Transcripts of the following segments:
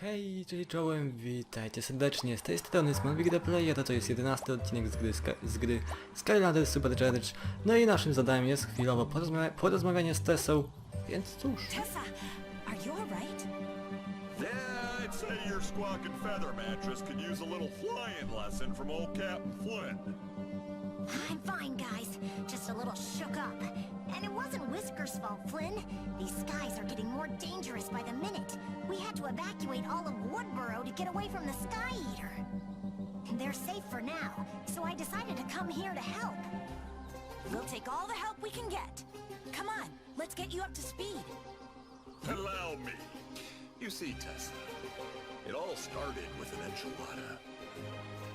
Hej, czyli czołem, witajcie serdecznie, z tej strony Smallbig The Player, to jest 11 odcinek z gry, z gry Skylanders Supercharge. No i naszym zadaniem jest chwilowo porozmawia porozmawianie z Tessą, więc cóż. Tessa, are you alright? Yeah, I'd say your squawking feather mattress could use a little flying lesson from old Captain Flint. I'm fine, guys. Just a little shook up. And it wasn't Whisker's fault, Flynn. These skies are getting more dangerous by the minute. We had to evacuate all of Woodboro to get away from the Sky Eater. They're safe for now, so I decided to come here to help. We'll take all the help we can get. Come on, let's get you up to speed. Allow me. You see, Tessa, it all started with an enchilada.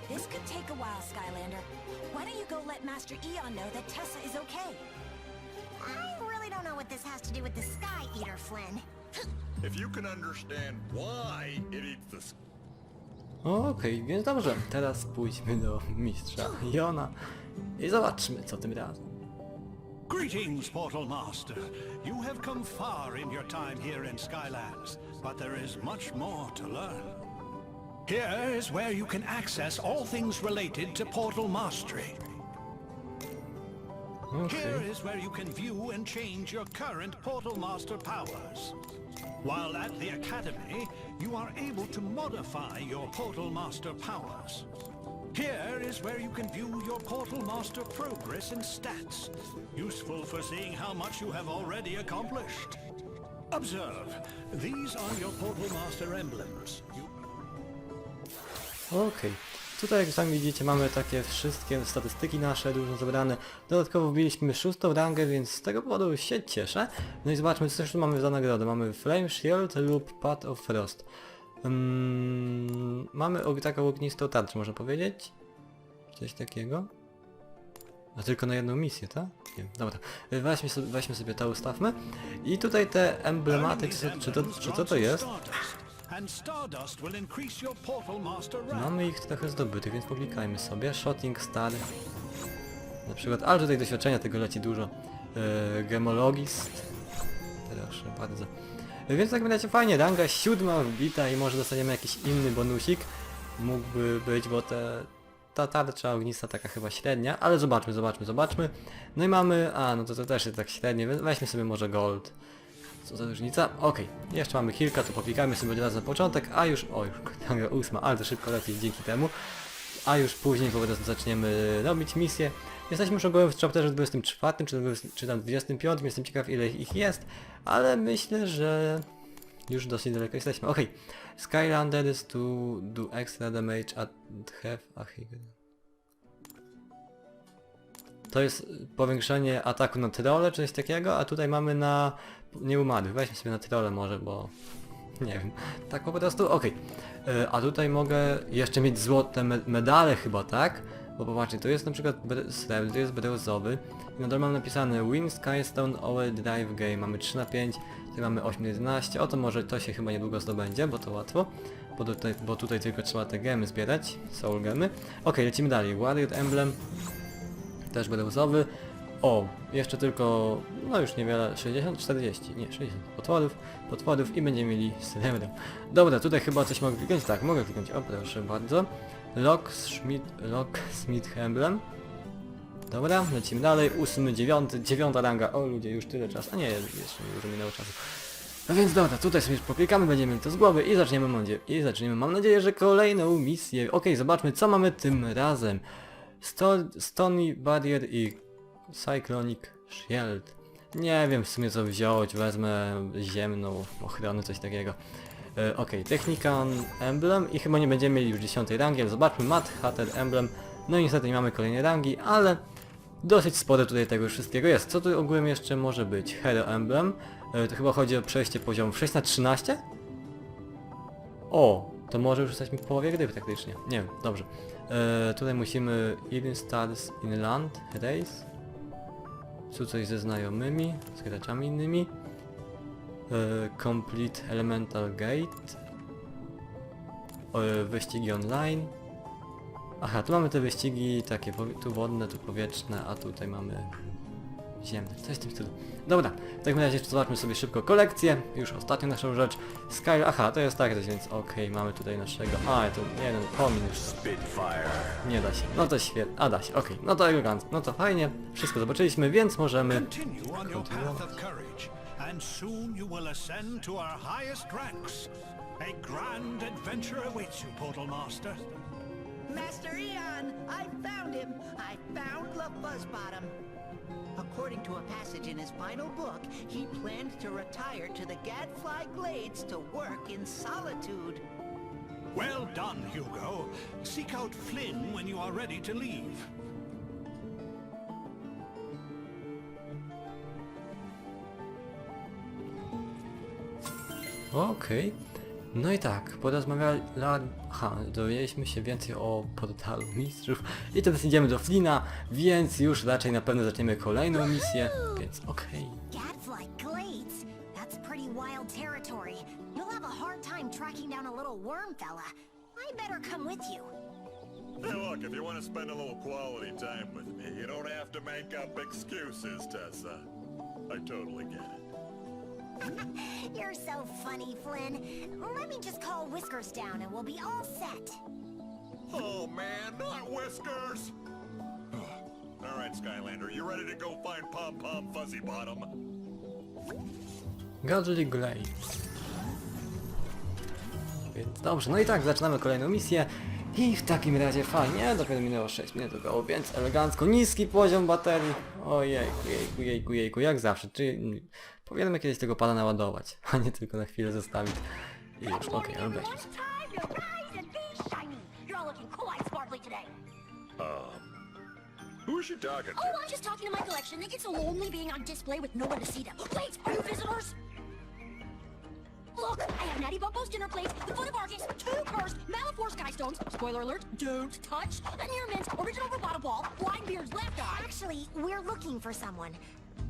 This could take a while, Skylander. Why don't you go let Master Eon know that Tessa is okay? Has to do with the Sky Eater, Flynn. If you can understand why it eats the s- Okej, więc dobrze, teraz pójdźmy do mistrza Jona i zobaczmy co tym razem. Greetings, Portal Master. You have come far in your time here in Skylands, but there is much more to learn. Here is where you can access all things related to Portal Mastery. Here Okej, is where you can view and change your current Portal Master powers. While at the Academy, you are able to modify your Portal Master powers. Here is where you can view your Portal Master progress and stats, useful for seeing how much you have already accomplished. Observe, these are your Portal Master emblems. You okej. Tutaj jak sami widzicie mamy takie wszystkie statystyki nasze dużo zebrane. Dodatkowo wbiliśmy szóstą rangę, więc z tego powodu się cieszę. No i zobaczmy co tu mamy za nagrodę. Mamy Flame Shield lub Path of Frost. Mm, mamy taką ognistą tarczę, można powiedzieć? Coś takiego? A tylko na jedną misję, tak? Nie, dobra. Weźmy sobie, weźmy sobie to, ustawmy. I tutaj te emblematy, czy, to, czy grants to jest? Mamy ich trochę zdobytych, więc poklikajmy sobie. Shooting Star. Na przykład, ale tutaj doświadczenia tego leci dużo. Yy, gemologist. Proszę bardzo. Yy, Więc tak będzie fajnie, ranga siódma wbita i może dostaniemy jakiś inny bonusik. Mógłby być, bo te, ta tarcza ognista taka chyba średnia, ale zobaczmy, zobaczmy, zobaczmy. No i mamy, a no to, to też jest tak średnie, weźmy sobie może gold. Co za różnica? Okej, jeszcze mamy kilka, to poklikajmy sobie od razu na początek, a już, o już, ranga ósma, ale to szybko leci dzięki temu. A już później po prostu zaczniemy robić misję. Jesteśmy już ogółem w chapterze 24, czy, 20 czy tam 25, jestem ciekaw ile ich jest, ale myślę, że już dosyć daleko jesteśmy. Okej, Skylanders to do extra damage at half a hit. To jest powiększenie ataku na trolle, czy coś takiego, a tutaj mamy na nieumarłych. Weźmy sobie na trolle może, bo nie wiem. Tak po prostu, okej. E, A tutaj mogę jeszcze mieć złote me medale chyba, tak? Bo popatrzcie, tu jest na przykład br- srebrny, tu jest brązowy. I na dole mam napisane Win Skystone Over Drive Game. Mamy 3 na 5, tutaj mamy 8 na 11. Oto może to się chyba niedługo zdobędzie, bo to łatwo. Bo tutaj, bo tutaj tylko trzeba te gemy zbierać, soul gemy. Okej, lecimy dalej. Warrior Emblem, też brązowy. O, jeszcze tylko, no już niewiele, 60, 40, nie, 60 potworów, potworów i będziemy mieli srebro. Dobra, tutaj chyba coś mogę kliknąć, tak, mogę kliknąć, o proszę bardzo. Locksmith, Locksmith Emblem. Dobra, lecimy dalej, ósmy, dziewiąty, dziewiąta ranga, o ludzie, już tyle czasu, a nie, jeszcze dużo minęło czasu. No więc dobra, tutaj sobie poklikamy, będziemy mieli to z głowy i zaczniemy, mam nadzieję, i zaczniemy, mam nadzieję, że kolejną misję. Okej, zobaczmy, co mamy tym razem. Sto Stony Barrier i Cyclonic Shield. Nie wiem w sumie co wziąć, wezmę ziemną ochronę, coś takiego. E, Okej, Technican Emblem i chyba nie będziemy mieli już 10 rangi, zobaczmy, Mad Hatter Emblem. No i niestety nie mamy kolejnej rangi, ale dosyć sporo tutaj tego wszystkiego jest. Co tu ogółem jeszcze może być? Hero Emblem. E, To chyba chodzi o przejście poziomu 6 na 13? O, to może już jesteśmy w połowie gry praktycznie. Nie wiem, dobrze. E, tutaj musimy Even Stars Inland Race. Tu coś ze znajomymi, z graczami innymi. E, complete Elemental Gate. E, wyścigi online. Aha, tu mamy te wyścigi takie, tu wodne, tu powietrzne, a tutaj mamy ziemny, coś w tym stylu. Dobra, w takim razie jeszcze zobaczmy sobie szybko kolekcję, już ostatnią naszą rzecz. Sky, aha, to jest tak, coś, więc okej, mamy tutaj naszego, a, to jeden pomin już. Nie da się, no to świetnie, a da się, okej, no to elegancko, no to fajnie, wszystko zobaczyliśmy, więc możemy... Continue on your path of courage, and soon you will ascend to our highest ranks. A grand adventure awaits you, Portal Master. Master Eon, I found him. I found. According to a passage in his final book, he planned to retire to the Gadfly Glades to work in solitude. Well done, Hugo. Seek out Flynn when you are ready to leave. Okej. No i tak, porozmawiali... Aha, dowiedzieliśmy się więcej o portalu mistrzów i teraz idziemy do Flina, więc już raczej na pewno zaczniemy kolejną misję, więc okej. Hey, look, if you want to spend a little quality time with me, you don't have to make up excuses, Tessa. I totally get it. You're so funny, Flynn. Let me just call Whiskers down and we'll be all set. Oh, man, not Whiskers! All right, Skylander, you ready to go find Pom Pom Fuzzy Bottom? Godly Glades. Więc dobrze, no i tak, zaczynamy kolejną misję. I w takim razie fajnie, dopiero minęło 6 minut do go, więc elegancko, niski poziom baterii. Ojejku, jejku, jejku, jejku, jak zawsze, czyli powinienem kiedyś tego pada naładować, a nie tylko na chwilę zostawić. I już, okej, today. Who is she talking to? Oh, I'm just talking to my collection. They get so lonely being on display with no one to see them. Wait, are you visitors? Look, I have Natty Bumpos dinner plates, the foot of Argus, two cursed Malifaux sky stones, spoiler alert, don't touch, mint, original Roboto ball, Blindbeard's left eye. Actually, we're looking for someone.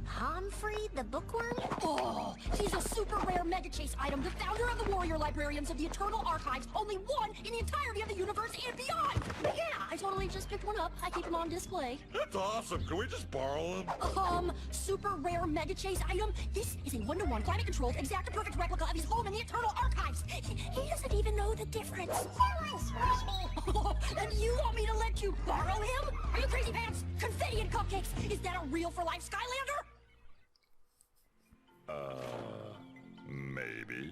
Humphrey the bookworm? Oh, he's a super rare mega chase item, the founder of the Warrior Librarians of the Eternal Archives, only one in the entirety of the universe and beyond. But yeah, I totally just picked one up. I keep him on display. That's awesome. Can we just borrow him? Um, super rare mega chase item. This is a one-to-one climate controlled, exact perfect replica of his home in the Eternal Archives. He, he doesn't even know the difference. and you want me to let you borrow him? Are you crazy pants? Confetti and cupcakes. Is that a real for life Skylander? Uh, maybe.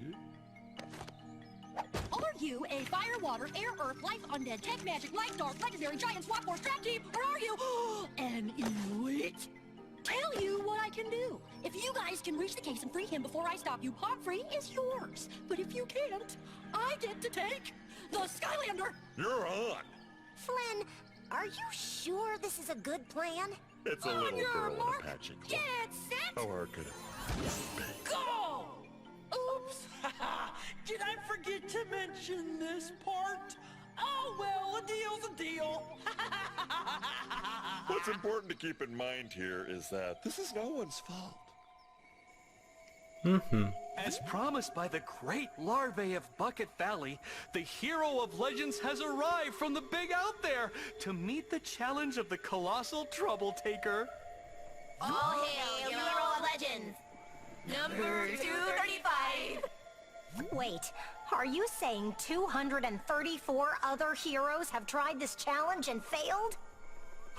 Are you a fire, water, air, earth, life, undead, tech, magic, light, dark, legendary, giant, swap force, trap team, or are you an elite? Tell you what I can do. If you guys can reach the case and free him before I stop you, Pomfrey is yours. But if you can't, I get to take the Skylander. You're on. Flynn, are you sure this is a good plan? It's a On little your girl in mark, a patchy cloak. get set, oh, How hard could it go! Oops. Did I forget to mention this part? Oh well, a deal's a deal. What's important to keep in mind here is that this is no one's fault. Mm-hmm. As promised by the great larvae of Bucket Valley, the hero of legends has arrived from the big out there to meet the challenge of the colossal trouble taker. All hail, hero of legends! Number 235! Wait, are you saying 234 other heroes have tried this challenge and failed?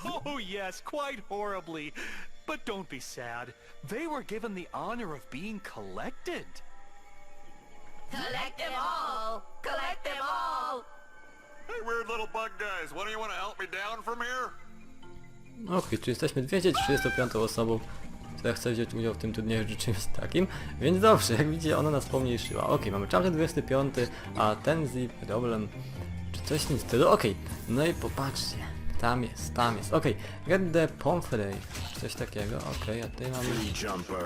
Oh yes, quite horribly. But don't be sad. They were given the honor of being collected. Collect them all! Collect them all! Hey, weird little bug guys, why don't you want to help me down from here? Okej, czy jesteśmy 235 osobą, która chce wziąć udział w tym turnieju czy czymś takim, więc dobrze, jak widzicie ona nas pomniejszyła. Okej, mamy chapter 25, a ten zip, problem, czy coś w tym stylu, okej, no i popatrzcie, tam jest, tam jest, okej, get the pomfrey, coś takiego, okej, a tutaj mamy Jumper.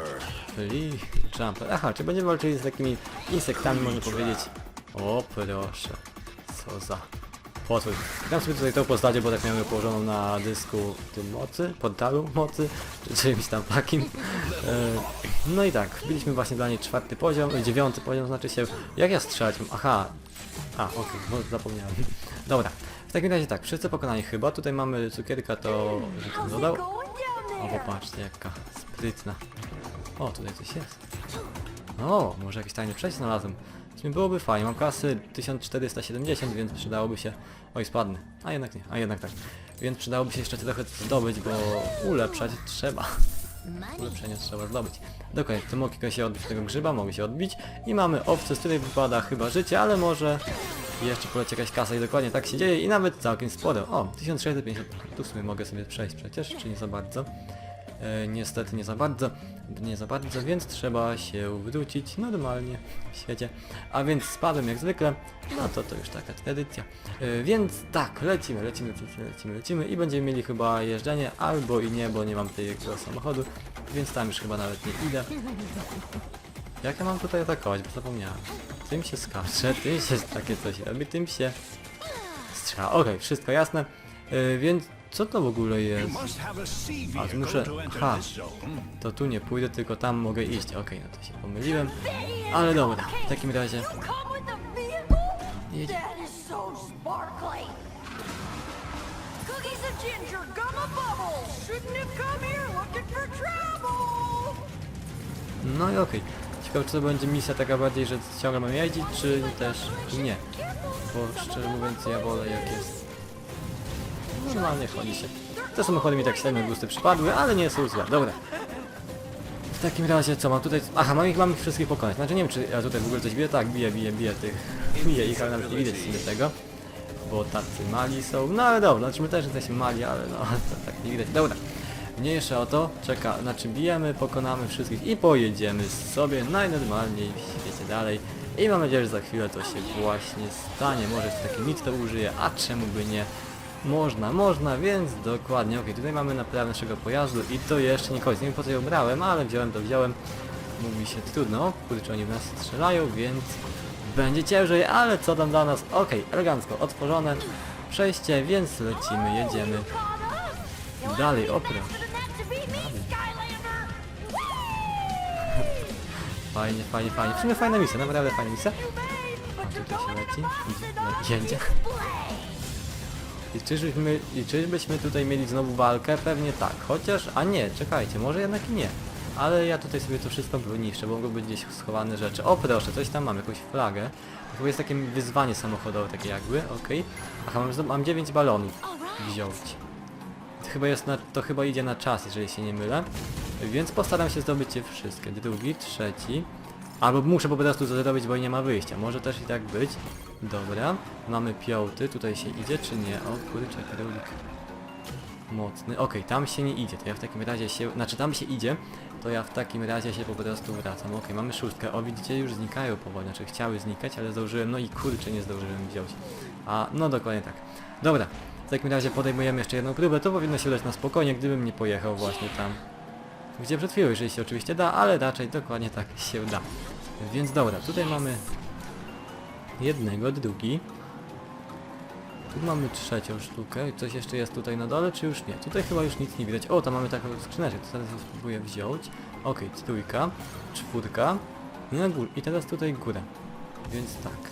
Lee Jumper, aha, czy będziemy walczyli z takimi insektami, można powiedzieć, o proszę, co za potwór. Dam sobie tutaj tą postacię, bo tak miałem ją położoną na dysku tym mocy, portalu mocy, czy czymś tam takim. E, no i tak, byliśmy właśnie dla niej czwarty poziom, e, dziewiąty poziom znaczy się, jak ja strzelać? Aha, a okej, bo zapomniałem. Dobra, w takim razie tak, wszyscy pokonani chyba, tutaj mamy cukierka, to to dodał. O, popatrzcie, jaka sprytna. O, tutaj coś jest. O, może jakieś tajne przejście znalazłem. Sumie byłoby fajnie, mam kasy 1470, więc przydałoby się... Oj, spadnę. A jednak nie, a jednak tak. Więc przydałoby się jeszcze trochę zdobyć, bo ulepszać trzeba. Ulepszenia trzeba zdobyć. Dokładnie, to mogę się odbić tego grzyba, mogę się odbić. I mamy owcę, z której wypada chyba życie, ale może jeszcze poleci jakaś kasa i dokładnie tak się dzieje i nawet całkiem sporo. O, 1650. Tu w sumie mogę sobie przejść przecież, czy nie za bardzo? E, niestety nie za bardzo, nie za bardzo, więc trzeba się wrócić normalnie w świecie. A więc spadłem jak zwykle, no to to już taka tradycja. E, więc tak, lecimy, lecimy, lecimy, lecimy, lecimy i będziemy mieli chyba jeżdżenie, albo i nie, bo nie mam tego samochodu, więc tam już chyba nawet nie idę. Jak ja mam tutaj atakować, bo zapomniałem. Tym się skacze, tym się takie coś robi, tym się strzela. Okej, wszystko jasne. E, więc co to w ogóle jest? a tu muszę... zone. to tu nie pójdę, tylko tam mogę iść. Okej, no to się pomyliłem. Ale dobra, w takim razie... No i okej. Ciekawe, czy to będzie misja taka bardziej, że ciągle mam jeździć, czy też nie. Bo szczerze mówiąc, ja wolę jak jest... Normalnie chodzi się. Te samochody mi tak średnio gusty przypadły, ale nie są złe. Dobra. W takim razie co mam tutaj... Aha, mam ich, mam ich wszystkich pokonać. Znaczy nie wiem, czy ja tutaj w ogóle coś biję. Tak, biję, biję, biję tych... Biję ich, ale nawet nie widać w sumie tego. Bo tacy mali są. No ale dobra, znaczy my też jesteśmy mali, ale no tak nie widać. Dobra. Mniejsza o to, czeka, znaczy bijemy, pokonamy wszystkich i pojedziemy sobie najnormalniej w świecie dalej. I mam nadzieję, że za chwilę to się właśnie stanie. Może taki mit to użyję, a czemu by nie? Można, można, więc dokładnie. Ok, tutaj mamy naprawę naszego pojazdu i to jeszcze nie koniec. Nie wiem po co ją brałem, ale wziąłem to wziąłem. Mówi się trudno, kurczę oni w nas strzelają, więc będzie ciężej, ale co tam dla nas? Ok, elegancko, otworzone przejście, więc lecimy, jedziemy. Dalej, oprócz. Fajnie, fajnie, fajnie. W sumie fajna misja, naprawdę fajna misja. A tutaj się leci. Jedzie. I czyżbyśmy, I czyżbyśmy tutaj mieli znowu walkę? Pewnie tak. Chociaż, a nie, czekajcie, może jednak i nie. Ale ja tutaj sobie to wszystko wyniszczę, bo mogą być gdzieś schowane rzeczy. O proszę, coś tam mam, jakąś flagę. To jest takie wyzwanie samochodowe, takie jakby, okej. Aha, mam, mam 9 balonów wziąć. To chyba jest na, to chyba idzie na czas, jeżeli się nie mylę. Więc postaram się zdobyć je wszystkie. Drugi, trzeci. Albo muszę po prostu zrobić, bo nie ma wyjścia. Może też i tak być. Dobra. Mamy piąty. Tutaj się idzie, czy nie? O kurczę, królik. Mocny. Okej, tam się nie idzie. To ja w takim razie się... Znaczy tam się idzie, to ja w takim razie się po prostu wracam. Okej, mamy szóstkę. O, widzicie, już znikają powoli. Znaczy chciały znikać, ale zdążyłem. No i kurczę, nie zdążyłem wziąć. A, no dokładnie tak. Dobra. W takim razie podejmujemy jeszcze jedną próbę. To powinno się udać na spokojnie, gdybym nie pojechał właśnie tam. Gdzie przed chwilą, jeżeli się oczywiście da, ale raczej dokładnie tak się da. Więc dobra, tutaj mamy jednego, drugi. Tu mamy trzecią sztukę. Coś jeszcze jest tutaj na dole, czy już nie? Tutaj chyba już nic nie widać. O, tam mamy taką skrzyneczkę, to teraz spróbuję wziąć. Okej, trójka, czwórka i na górę. I teraz tutaj góra. Więc tak.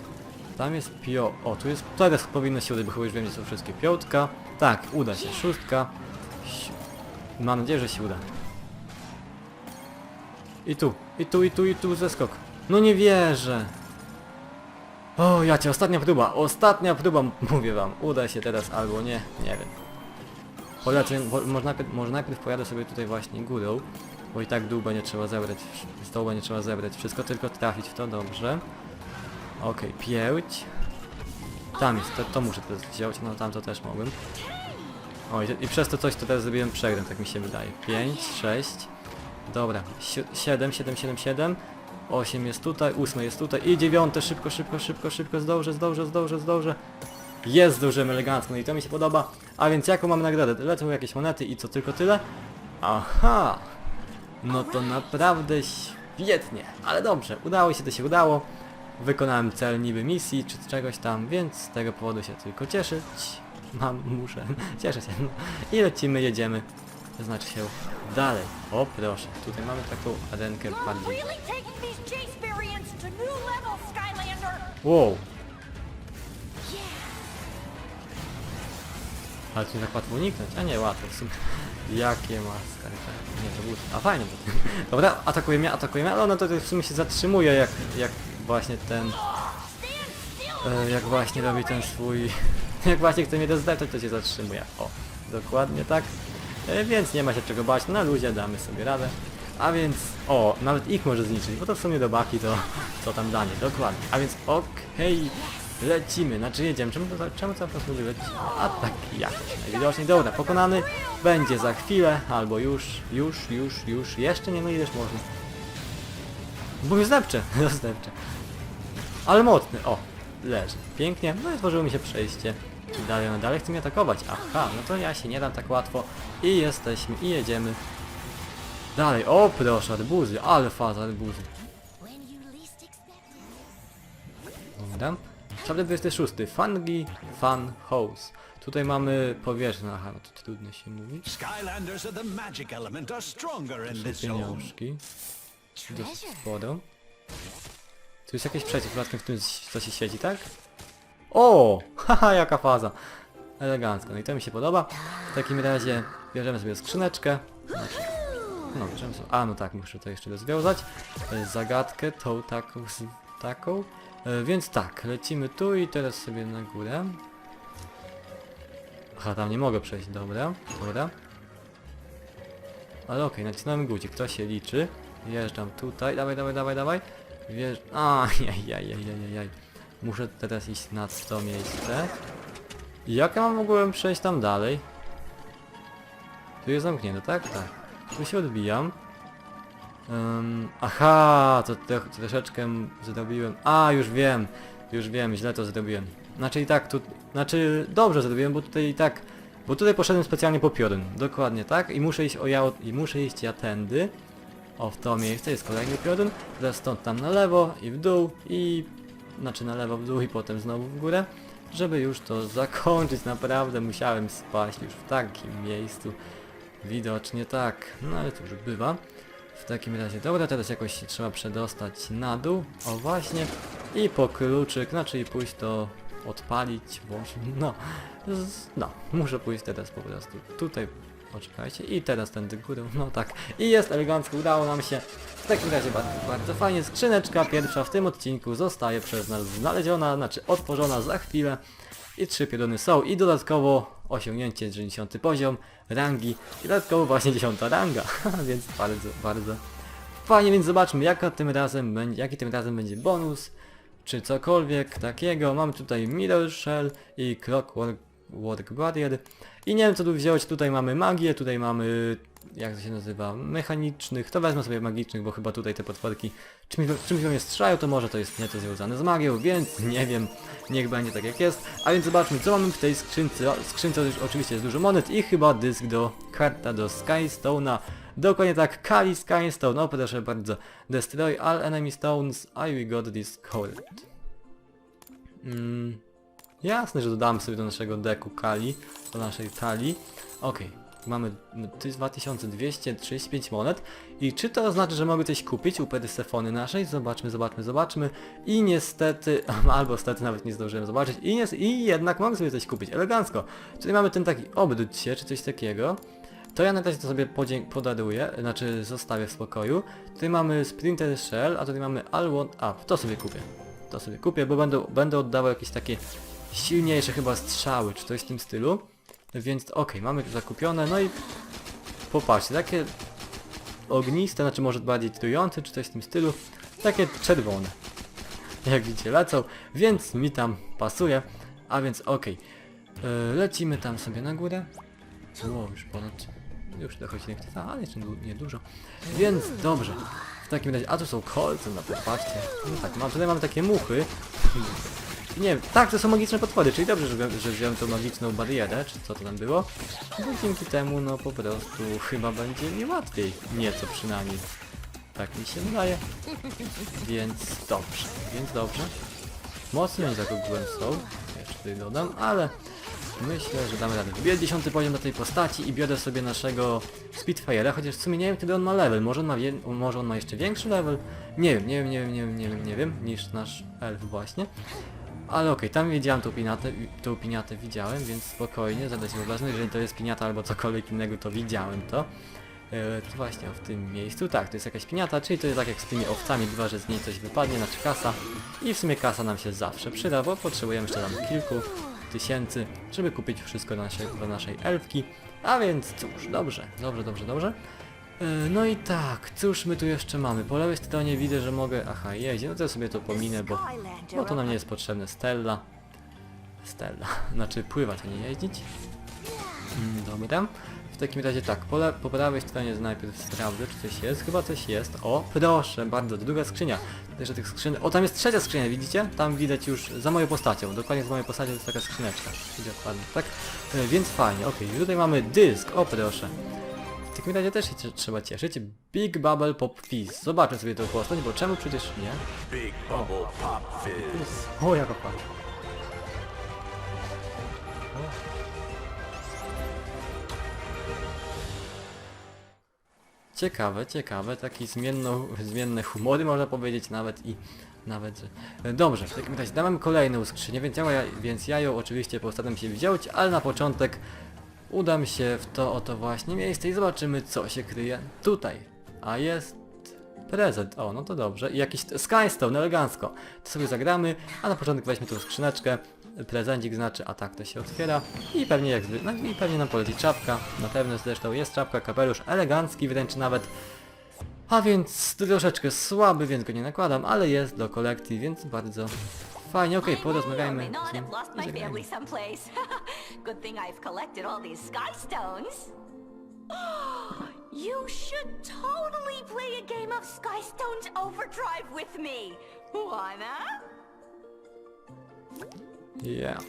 Tam jest pio... O, tu jest... Teraz powinno się udać, bo chyba już wiem, gdzie są wszystkie. Piątka. Tak, uda się. Szóstka. Si... Mam nadzieję, że się uda. I tu, i tu, i tu, i tu zeskok. No nie wierzę. O, jacie, ostatnia próba, ostatnia próba, mówię wam. Uda się teraz albo nie, nie wiem. Po, może, najpierw, może najpierw pojadę sobie tutaj właśnie górą, bo i tak dół będzie trzeba zebrać, z dołu będzie trzeba zebrać wszystko, tylko trafić w to dobrze. Okej, pięć. Tam jest, to, to muszę teraz wziąć, no tam to też mogłem. O, i, i przez to coś to teraz zrobiłem przegrę, tak mi się wydaje. 5, 6. Dobra, 7, 7, 7, 7. 8 jest tutaj, 8 jest tutaj i 9 szybko, szybko, szybko, szybko, zdążę, zdążę, zdążę, zdążę. Jest, zdążyłem elegancko i to mi się podoba. A więc jaką mamy nagrodę? Lecą jakieś monety i co, tylko tyle? Aha! No to naprawdę świetnie, ale dobrze, udało się, to się udało. Wykonałem cel niby misji, czy czegoś tam, więc z tego powodu się tylko cieszyć. Mam, muszę, cieszę się. I lecimy, jedziemy. Znaczy się dalej. O proszę, tutaj mamy taką arenkę bardziej. Wow! Ale tu nie tak łatwo uniknąć, a nie łatwo w sumie. Jakie ma skarpety? Nie, to był... A fajnie to. Dobra, atakuje mnie, atakuje mnie, ale ona to w sumie się zatrzymuje jak, jak właśnie ten... E, jak właśnie robi ten swój... Jak właśnie chce mnie rozdeptać, to się zatrzymuje. O, dokładnie tak. E, więc nie ma się czego bać, na luzie damy sobie radę. A więc, o, nawet ich może zniszczyć, bo to w sumie do baki to, to tam danie, dokładnie. A więc okej, lecimy, znaczy jedziemy, czemu, to, czemu to po prostu lecimy? A tak jakoś, najwidoczniej, dobra, pokonany będzie za chwilę, albo już, już, już, już, jeszcze nie, no ileż można. Bo już zdepcze, zdepcze. Ale mocny, o, leży, pięknie, no i tworzyło mi się przejście. Dalej, no dalej chce mnie atakować, aha, no to ja się nie dam tak łatwo i jesteśmy, i jedziemy. Dalej, o proszę, arbuzy, ale faza arbuzy. Dobra. Chapter 26. Fungi Fun House. Tutaj mamy powierzchnię, aha, no to trudno się mówi. Skylanders of the magic element are stronger in this zone. Pieniążki. Dosyć sporo. Tu jest jakieś przejście przypadkiem, w którym co się siedzi, tak? O! Haha, jaka faza! Elegancko, no i to mi się podoba. W takim razie bierzemy sobie skrzyneczkę. Znaczy, no, bierzemy sobie... A, no tak, muszę to jeszcze rozwiązać. E, Zagadkę tą taką, z taką. E, Więc tak, lecimy tu i teraz sobie na górę. Aha, tam nie mogę przejść, dobra, dobra. Ale okej, nacisnąłem guzik, to się liczy. Wjeżdżam tutaj, dawaj, dawaj, dawaj, dawaj. Wjeżdż... A, jaj, jaj, jaj, jaj, jaj. Muszę teraz iść na to miejsce. Jak ja mogłem przejść tam dalej? Tu jest zamknięte, tak? Tak. Tu się odbijam. Ym, aha, to, te, troszeczkę zrobiłem. A, już wiem. Już wiem, źle to zrobiłem. Znaczy i tak tu... Znaczy dobrze zrobiłem, bo tutaj i tak... Bo tutaj poszedłem specjalnie po piorun. Dokładnie tak. I muszę iść o ja, i muszę iść ja tędy. O, w to miejsce jest kolejny piorun. Teraz stąd tam na lewo i w dół i... Znaczy na lewo w dół i potem znowu w górę. Żeby już to zakończyć, naprawdę musiałem spaść już w takim miejscu. Widocznie tak. No ale cóż, bywa. W takim razie, dobra, teraz jakoś się trzeba przedostać na dół. O właśnie. I po kluczyk, znaczy pójść to odpalić, włączyć. No, z, no, muszę pójść teraz po prostu tutaj. Poczekajcie i teraz tędy górą, no tak. I jest elegancko, udało nam się. W takim razie bardzo, bardzo fajnie. Skrzyneczka pierwsza w tym odcinku zostaje przez nas znaleziona, znaczy otworzona za chwilę. I trzy pioruny są i dodatkowo osiągnięcie 90 poziom rangi. I dodatkowo właśnie 10 ranga, więc bardzo, bardzo fajnie, więc zobaczmy jaka tym razem będzie, jaki tym razem będzie bonus, czy cokolwiek takiego. Mamy tutaj Mirror Shell i Clockwork Work Barrier i nie wiem co tu wziąć, tutaj mamy magię, tutaj mamy, jak to się nazywa, mechanicznych, to wezmę sobie magicznych, bo chyba tutaj te potworki czymś, czymś mnie strzelają, to może to jest nieco związane z magią, więc nie wiem, niech będzie tak jak jest. A więc zobaczmy co mamy w tej skrzynce, skrzynce oczywiście jest dużo monet i chyba dysk do, karta do Skystone'a. Dokładnie tak, Kali Skystone, o proszę bardzo, destroy all enemy stones, I we got this cold. Mm, jasne, że dodamy sobie do naszego deku Kali, do naszej talii. Okej, mamy to jest 2235 monet. I czy to oznacza, że mogę coś kupić u Persefony naszej? Zobaczmy, zobaczmy, zobaczmy. I niestety, albo stety nawet nie zdążyłem zobaczyć. I, nie, I jednak mogę sobie coś kupić, elegancko. Czyli mamy ten taki obróć się, czy coś takiego. To ja na razie to sobie podaruję, znaczy zostawię w spokoju. Tutaj mamy Sprinter Shell, a tutaj mamy All Want Up. To sobie kupię. To sobie kupię, bo będę, będę oddawał jakieś takie silniejsze chyba strzały, czy coś w tym stylu. Więc okej, mamy to zakupione, no i popatrzcie, takie ogniste, znaczy może bardziej trujące, czy coś w tym stylu, takie czerwone. Jak widzicie lecą, więc mi tam pasuje, a więc okej. Yy, lecimy tam sobie na górę. O, już ponad... Już dochodzi nie chce, ale jeszcze du- nie dużo. Więc dobrze. W takim razie, a tu są kolce, no popatrzcie. No tak, mam, tutaj mamy takie muchy. Nie tak, to są magiczne potwory, czyli dobrze, że, że wziąłem tą magiczną barierę, czy co to tam było. Bo dzięki temu, no po prostu chyba będzie mi łatwiej. Nieco przynajmniej. Tak mi się wydaje. Więc dobrze, więc dobrze. Mocno zagubiłem są, jeszcze dodam, ale myślę, że damy radę. Biorę 10 poziom na tej postaci i biorę sobie naszego Spitfire'a, chociaż w sumie nie wiem kiedy on ma level, może on ma, może on ma jeszcze większy level? Nie wiem, nie wiem, nie wiem, nie wiem, nie wiem, nie wiem, niż nasz elf właśnie. Ale okej, tam widziałem tą piniatę, tą piniatę widziałem, więc spokojnie, zadać mi wyobraźnię, jeżeli to jest piniata albo cokolwiek innego, to widziałem to. E, to właśnie w tym miejscu, tak, to jest jakaś piniata, czyli to jest tak jak z tymi owcami, bywa, że z niej coś wypadnie, znaczy kasa. I w sumie kasa nam się zawsze przyda, bo potrzebujemy jeszcze tam kilku tysięcy, żeby kupić wszystko do naszej, do naszej elfki. A więc cóż, dobrze, dobrze, dobrze, dobrze. E, No i tak, cóż my tu jeszcze mamy? Po lewej stronie widzę, że mogę... Aha, jeździ, no to ja sobie to pominę, bo, bo to nam nie jest potrzebne. Stella. Stella. Znaczy pływać, a nie jeździć. Mm, dobra. W takim razie tak, po, po prawej stronie najpierw sprawdzę, czy coś jest. Chyba coś jest. O, proszę bardzo, druga skrzynia. Jeszcze tych skrzyn... O, tam jest trzecia skrzynia, widzicie? Tam widać już za moją postacią. Dokładnie za moją postacią jest taka skrzyneczka. Idzie dokładnie, tak? E, więc fajnie, okej. Tutaj mamy dysk, o proszę. W takim razie też się tr- trzeba cieszyć. Big Bubble Pop Fizz. Zobaczmy sobie tą postać, bo czemu przecież nie? Big bubble pop fizz. O, jaka fajna. Ciekawe, ciekawe, taki zmienno, zmienne humory można powiedzieć nawet i nawet, że... Dobrze, w takim razie dałem kolejną skrzynię, więc ja, więc ja ją oczywiście postaram się wziąć, ale na początek udam się w to oto właśnie miejsce i zobaczymy co się kryje tutaj. A jest prezent, o no to dobrze i jakiś Skystone, elegancko. To sobie zagramy, a na początek weźmy tą skrzyneczkę, prezencik znaczy, a tak to się otwiera i pewnie jak zwy... no i pewnie nam poleci czapka, na pewno zresztą jest czapka, kapelusz elegancki wręcz nawet. A więc troszeczkę słaby, więc go nie nakładam, ale jest do kolekcji, więc bardzo fajnie. Okej, porozmawiajmy. Z nim i zagrajmy. family someplace. Good thing I've collected all these sky stones. you should totally play a game of Sky Stones Overdrive with me. Wanna? Yeah.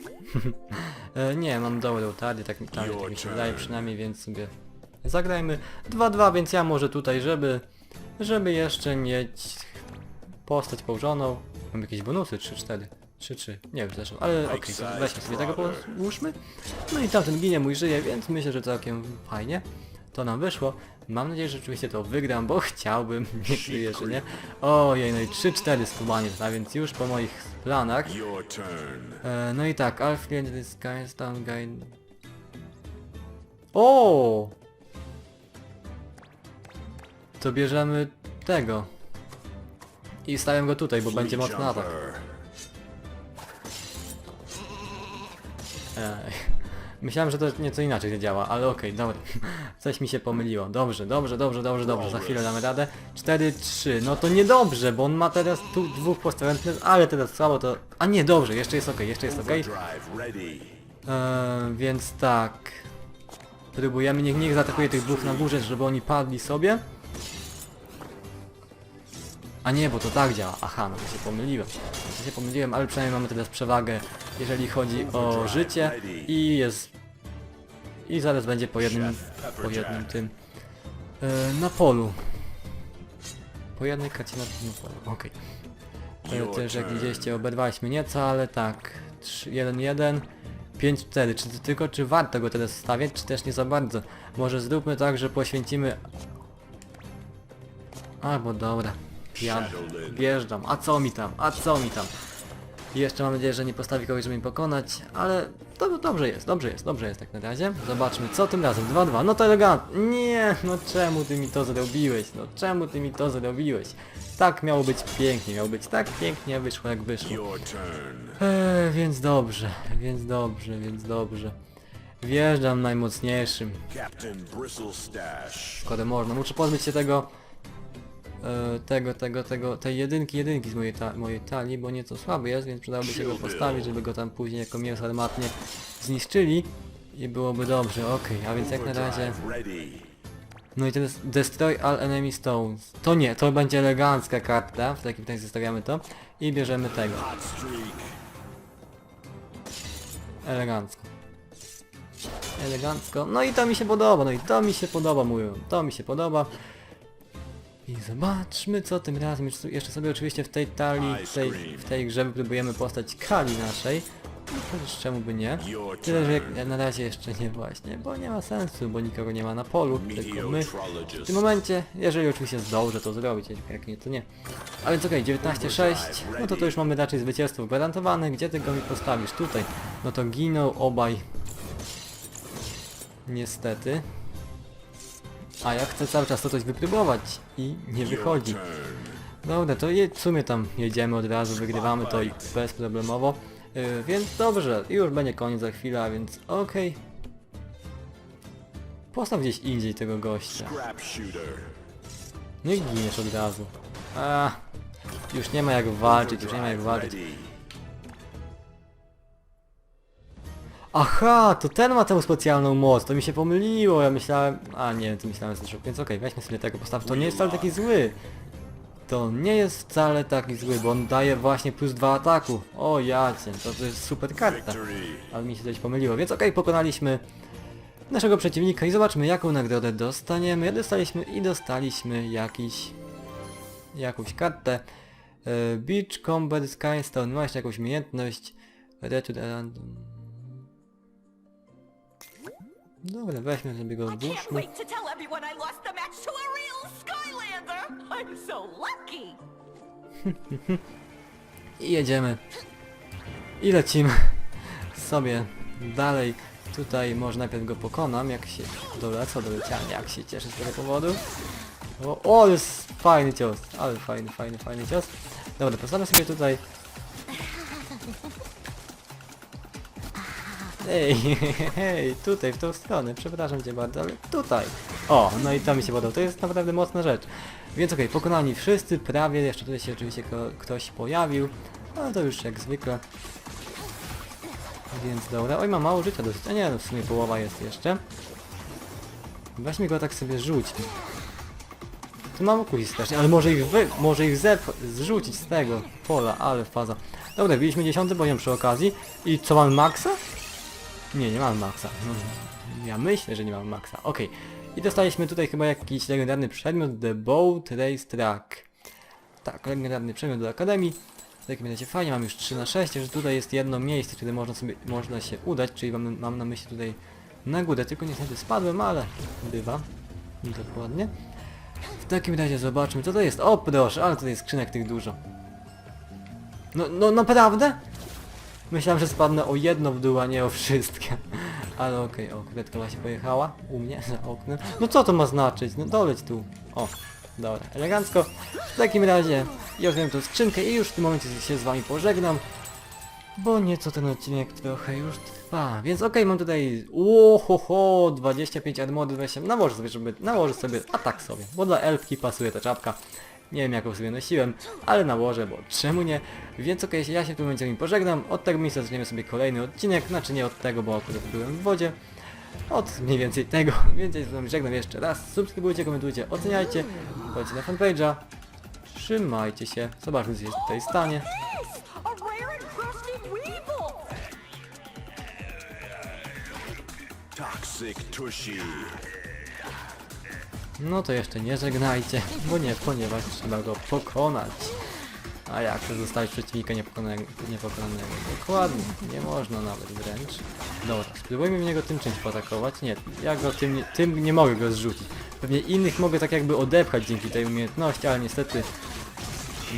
e, nie, mam dobrą talię, tak, tak, tak mi się wydaje przynajmniej, więc sobie zagrajmy 2-2, więc ja może tutaj, żeby, żeby jeszcze mieć postać położoną. Mam jakieś bonusy 3-4. 3-3, nie wiem zresztą, ale okej, to weźmy sobie tego połóżmy. No i tamten ginie, mój żyje, więc myślę, że całkiem fajnie to nam wyszło. Mam nadzieję, że rzeczywiście to wygram, bo chciałbym, nie kryję, że nie. Ojej, no i 3-4 skubaniec, a więc już po moich planach. E, no i tak, Alfred the Sky Town Guide. O! To bierzemy tego. I stawiam go tutaj, bo będzie mocny atak. Ej. Myślałem, że to nieco inaczej się działa, ale okej, dobra. Coś mi się pomyliło. Dobrze, dobrze, dobrze, dobrze, dobrze. Za chwilę damy radę. 4-3. No to niedobrze, bo on ma teraz tu dwóch postawionych, ale teraz słabo to... A nie, dobrze, jeszcze jest okej, jeszcze jest okej. Eee, więc tak. Próbujemy, niech, niech zaatakuje tych dwóch na górze, żeby oni padli sobie. A nie, bo to tak działa. Aha, no to się pomyliłem. To się pomyliłem, ale przynajmniej mamy teraz przewagę, jeżeli chodzi o życie i jest... I zaraz będzie po jednym, po jednym tym... E, na polu. Po jednej karcie na, na polu, okej. Okay. Też jak widzieliście oberwaliśmy nieco, ale tak. 1-1. 5-4. Czy tylko czy warto go teraz stawiać, czy też nie za bardzo? Może zróbmy tak, że poświęcimy... Albo dobra. Ja wjeżdżam. A co mi tam? A co mi tam? Jeszcze mam nadzieję, że nie postawi kogoś, żeby mnie pokonać, ale to dobrze jest, dobrze jest, dobrze jest tak na razie. Zobaczmy, co tym razem. 2-2. No to elegant. Nie, no czemu ty mi to zrobiłeś? No czemu ty mi to zrobiłeś? Tak miało być pięknie, miało być tak pięknie, wyszło jak wyszło. Eee, więc dobrze, więc dobrze, więc dobrze. Wjeżdżam najmocniejszym, można. Muszę pozbyć się tego, tego, tego, tego, tej jedynki, jedynki z mojej, ta, mojej talii, bo nieco słaby jest, więc przydałoby się go postawić, żeby go tam później jako mięso armatnie zniszczyli. I byłoby dobrze, okej, a więc jak na razie... No i teraz Destroy All Enemy Stones. To nie, to będzie elegancka karta, w takim razie zostawiamy to. I bierzemy tego. Elegancko. Elegancko. No i to mi się podoba, no i to mi się podoba, mówią. To mi się podoba. I zobaczmy co tym razem. Jeszcze- sobie oczywiście w tej talii, w tej, w tej grze próbujemy postać Kali naszej. Chociaż czemu by nie? Tyle, że jak na razie jeszcze nie właśnie, bo nie ma sensu, bo nikogo nie ma na polu, tylko my. W tym momencie, jeżeli oczywiście zdążę to zrobić, jak nie to nie. A więc okej, 19-6, no to to już mamy raczej zwycięstwo gwarantowane. Gdzie ty go mi postawisz? Tutaj. No to giną obaj. Niestety. A ja chcę cały czas to coś wypróbować i nie wychodzi. Dobra, to w sumie tam jedziemy od razu, wygrywamy to i bezproblemowo. Yy, więc dobrze, już będzie koniec za chwilę, więc okej. Postaw gdzieś indziej tego gościa. Nie giniesz od razu. A, już nie ma jak walczyć, już nie ma jak walczyć. Aha, to ten ma tę specjalną moc, to mi się pomyliło, ja myślałem... A nie, to myślałem zresztą, więc okej, weźmy sobie tego postaw, to nie jest wcale taki zły. To nie jest wcale taki zły, bo on daje właśnie plus 2 ataku. O jacie, to, to jest super karta. Ale mi się coś pomyliło, więc okej, pokonaliśmy naszego przeciwnika i zobaczmy jaką nagrodę dostaniemy. Dostaliśmy i dostaliśmy jakiś... jakąś kartę. E, Beach Combat Skystone, masz jakąś umiejętność. Dobra, weźmy sobie go I can't odłóżmy. wait to tell everyone I lost the match to a real Skylander! I'm so lucky! I jedziemy. I lecimy sobie dalej. Tutaj może najpierw go pokonam, jak się dolecę do leciania, jak się cieszę z tego powodu. O, o jest fajny cios, ale fajny, fajny, fajny cios. Dobra, postawmy sobie tutaj... Ej, hej, tutaj, w tą stronę, przepraszam cię bardzo, ale tutaj. O, no i to mi się podoba, to jest naprawdę mocna rzecz. Więc okej, pokonani wszyscy, prawie, jeszcze tutaj się oczywiście ktoś pojawił, ale to już jak zwykle. Więc dobra, oj ma mało życia dosyć, a nie, no w sumie połowa jest jeszcze. Weźmy go tak sobie rzućmy. Tu mam kusi strasznie, ale może ich wy, może ich zep zrzucić z tego pola, ale faza. Dobra, biliśmy 10 poziom przy okazji. I co mam maxa? Nie, nie mam maxa. No, ja myślę, że nie mam maxa. Okej. I dostaliśmy tutaj chyba jakiś legendarny przedmiot, The Boat Race Track. Tak, legendarny przedmiot do Akademii. W takim razie fajnie, mam już 3 na 6, że tutaj jest jedno miejsce, które można sobie, można się udać, czyli mam, mam na myśli tutaj na górę, tylko niestety spadłem, ale bywa. Dokładnie. W takim razie zobaczmy, co to jest. O proszę, ale tutaj jest skrzynek tych dużo. No, no naprawdę? Myślałem, że spadnę o jedno w dół, a nie o wszystkie. Ale okej, o, kredka właśnie pojechała u mnie za oknem. No co to ma znaczyć? No doleć tu. O, dobra, elegancko. W takim razie ja wiem tą skrzynkę i już w tym momencie się z wami pożegnam. Bo nieco ten odcinek trochę już trwa, więc okej, mam tutaj ohoho, 25 armody, 20, nałożę sobie, żeby, nałożę sobie, a tak sobie, bo dla elfki pasuje ta czapka. Nie wiem jaką sobie nosiłem, ale nałożę, bo czemu nie? Więc okej, ja się w tym momencie wami pożegnam, od tego miejsca zaczniemy sobie kolejny odcinek, znaczy nie od tego, bo akurat byłem w wodzie. Od mniej więcej tego, więc ja z wami żegnam jeszcze raz, subskrybujcie, komentujcie, oceniajcie, wchodźcie na fanpage'a, trzymajcie się, zobaczmy co się tutaj stanie. Toxic Tushy. No to jeszcze nie żegnajcie, bo nie, ponieważ trzeba go pokonać. A jak to zostawić przeciwnika niepokonanego? Dokładnie, nie można nawet wręcz. Dobra, spróbujmy niego tym czymś poatakować. Nie, ja go tym, nie- tym nie mogę go zrzucić. Pewnie innych mogę tak jakby odepchać dzięki tej umiejętności, ale niestety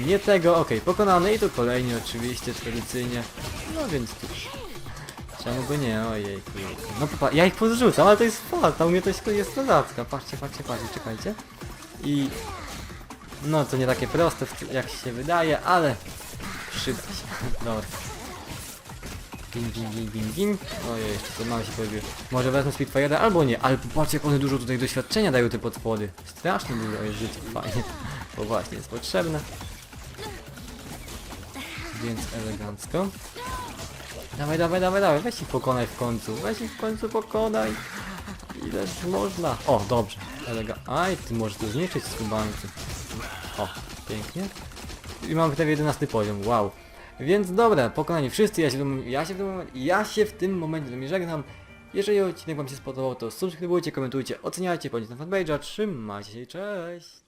nie tego. Okej, pokonany i tu kolejny oczywiście, tradycyjnie. No więc tu Czemu by nie? Ojej, No popa- ja ich podrzucam, ale to jest fal, ta umiejętność to jest kozacka. Patrzcie, patrzcie, patrzcie, czekajcie. I... No to nie takie proste, jak się wydaje, ale... Przyda się. Dobra. Gin, gin, gin, gin, gin. Ojej, jeszcze to mamy się. Może wezmę Spitfire'a albo nie, ale popatrzcie jak one dużo tutaj doświadczenia dają te potwory. Strasznie dużo jest życia, fajnie. Bo właśnie jest potrzebne. Więc elegancko. Dawaj, dawaj, dawaj, dawaj, weź ich pokonaj w końcu, weź ich w końcu pokonaj. Ileż można. O, dobrze, elega. Aj, ty możesz to zniszczyć skubańcy. O, pięknie. I mamy prawie 11 poziom, wow. Więc dobra, pokonani wszyscy, ja się, ja się w tym momencie, ja się w tym momencie z wami żegnam. Jeżeli odcinek wam się spodobał, to subskrybujcie, komentujcie, oceniajcie, bądźcie na fanpage'a, trzymajcie się cześć!